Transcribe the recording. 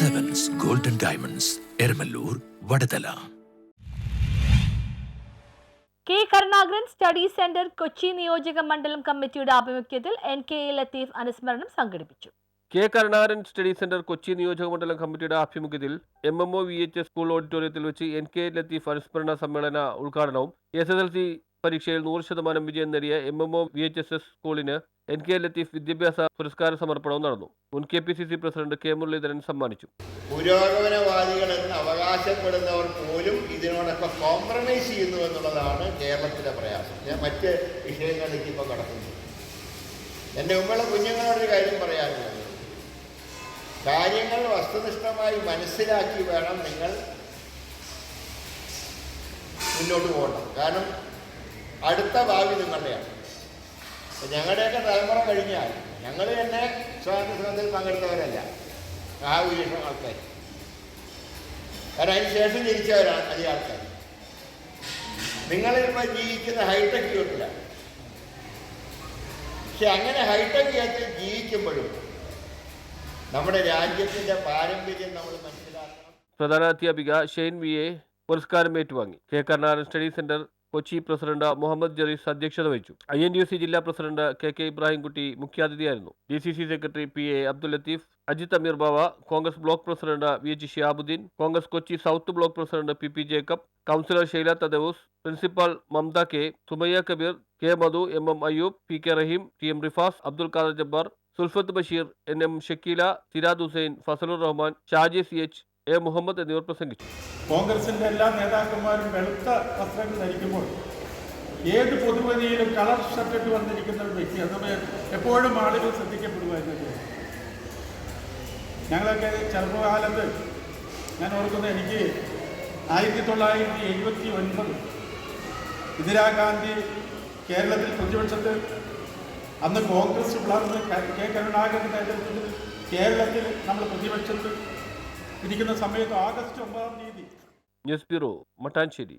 Diamonds Eramalloor Vadathala K. Karunakaran study centre Kochi നിയോജക മണ്ഡലം കമ്മിറ്റിയുടെ ആഭിമുഖ്യത്തിൽ എൻ. കെ. എ. ലത്തീഫ് അനുസ്മരണം സംഘടിപ്പിച്ചു. K. Karunakaran study centre Kochi നിയോജക മണ്ഡലം കമ്മിറ്റിയുടെ ആഭിമുഖ്യത്തിൽ M M O V H S school ഓഡിറ്റോറിയത്തിൽ വെച്ച് എൻ. കെ. ലത്തീഫ് അനുസ്മരണ സമ്മേളന ഉദ്ഘാടനവും എസ് എസ് എൽ സി പരീക്ഷയിൽ നൂറ് ശതമാനം വിജയം നേടിയ M M O V H S S സ്കൂളിന് എൻ കെ ലത്തീഫ് വിദ്യാഭ്യാസ പുരസ്കാര സമർപ്പണവും നടന്നു. മുൻ K P C C president K Muraleedharan സമ്മാനിച്ചു. പുരോഗമനവാദികൾ എന്ന് അവകാശപ്പെടുന്നവർ പോലും ഇതിനോടൊക്കെ കോംപ്രമൈസ് ചെയ്യുന്നു എന്നുള്ളതാണ് കേരളത്തിലെ പ്രയാസം. ഞാൻ മറ്റ് വിഷയങ്ങളിലേക്ക് ഇപ്പോൾ കടക്കുന്നു. എന്റെ മുമ്പുള്ള കുഞ്ഞുങ്ങളോടൊരു കാര്യം പറയാനുള്ളത്. കാര്യങ്ങൾ വസ്തുനിഷ്ഠമായി മനസ്സിലാക്കി വേണം നിങ്ങൾ മുന്നോട്ട് പോകണം. കാരണം അടുത്ത ഭാവി നിങ്ങളുടെയാണ്. ഞങ്ങളുടെയൊക്കെ തലമുറ കഴിഞ്ഞാൽ ഞങ്ങൾ തന്നെ സ്വാതന്ത്ര്യ സമരത്തിൽ പങ്കെടുത്തവരല്ല. വിശേഷം ആൾക്കാർ കാരണം അതിന് ശേഷം ജനിച്ചവരാണ് അധികം ആൾക്കാർ നിങ്ങളിപ്പോൾ ജീവിക്കുന്ന ഹൈടെക് കിട്ടില്ല പക്ഷെ അങ്ങനെ ഹൈടെക് യുഗത്തിൽ ജീവിക്കുമ്പോഴും നമ്മുടെ രാജ്യത്തിന്റെ പാരമ്പര്യം നമ്മൾ മനസ്സിലാക്കണം. പ്രധാന അധ്യാപിക ഷെയ്ൻ വി എ പുരസ്കാരം ഏറ്റുവാങ്ങി. K Karnataka study centre Kochi president Muhammad Jarees അധ്യക്ഷത വഹിച്ചു. ഐ എൻ യു സി ജില്ലാ president K K Ibrahimkutty മുഖ്യാതിഥിയായിരുന്നു. D C C secretary P A Abdul Latheef Ajith Ameer Bava Congress block president V H Shiyabuddeen Congress Kochi south block president P P Jacob councillor Sheila Thadevoos principal Mamatha K Sumayya Kabeer K Madhu M M Ayyoob P K Rahim T M Rifas Abdul Khader Jabbar Sulfath Basheer N M Shakeela Sirad Hussain Fazalur Rahman Shaji C H A Muhammad എന്നിവർ പ്രസംഗിച്ചു. കോൺഗ്രസിന്റെ എല്ലാ നേതാക്കന്മാരും വെളുത്ത വസ്ത്രങ്ങൾ ധരിക്കുമ്പോൾ ഏത് പൊതുവഴിയിലും colour ഷർട്ടിട്ട് വന്നിരിക്കുന്ന ഒരു വ്യക്തി അത് എപ്പോഴും ആളുകൾ ശ്രദ്ധിക്കപ്പെടുമായിരുന്നു ഞങ്ങളൊക്കെ ചെറുപ്പകാലത്ത് ഞാൻ ഓർക്കുന്നത് എനിക്ക് ആയിരത്തി തൊള്ളായിരത്തി എഴുപത്തി ഒൻപത് ഇന്ദിരാഗാന്ധി കേരളത്തിൽ പ്രതിപക്ഷത്ത് അന്ന് കോൺഗ്രസ് വളർന്ന് കെ കരുണാകരൻ നേതൃത്വത്തിൽ കേരളത്തിൽ നമ്മൾ പ്രതിപക്ഷത്ത് ഇരിക്കുന്ന സമയത്ത് ആഗസ്റ്റ് ഒമ്പതാം തീയതി. News bureau Mattancherry.